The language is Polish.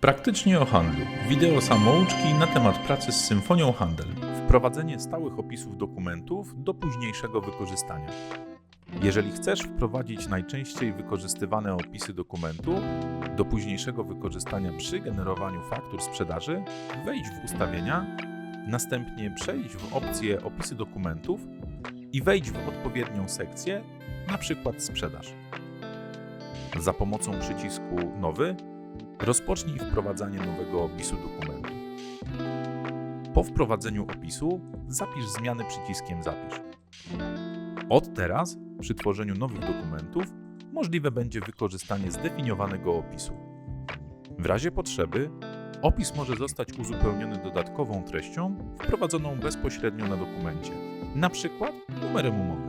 Praktycznie o handlu. Wideo samouczki na temat pracy z Symfonią Handel. Wprowadzenie stałych opisów dokumentów do późniejszego wykorzystania. Jeżeli chcesz wprowadzić najczęściej wykorzystywane opisy dokumentu do późniejszego wykorzystania przy generowaniu faktur sprzedaży, wejdź w ustawienia, następnie przejdź w opcję opisy dokumentów i wejdź w odpowiednią sekcję, na przykład sprzedaż. Za pomocą przycisku Nowy rozpocznij wprowadzanie nowego opisu dokumentu. Po wprowadzeniu opisu zapisz zmiany przyciskiem Zapisz. Od teraz, przy tworzeniu nowych dokumentów, możliwe będzie wykorzystanie zdefiniowanego opisu. W razie potrzeby, opis może zostać uzupełniony dodatkową treścią wprowadzoną bezpośrednio na dokumencie, na przykład numerem umowy.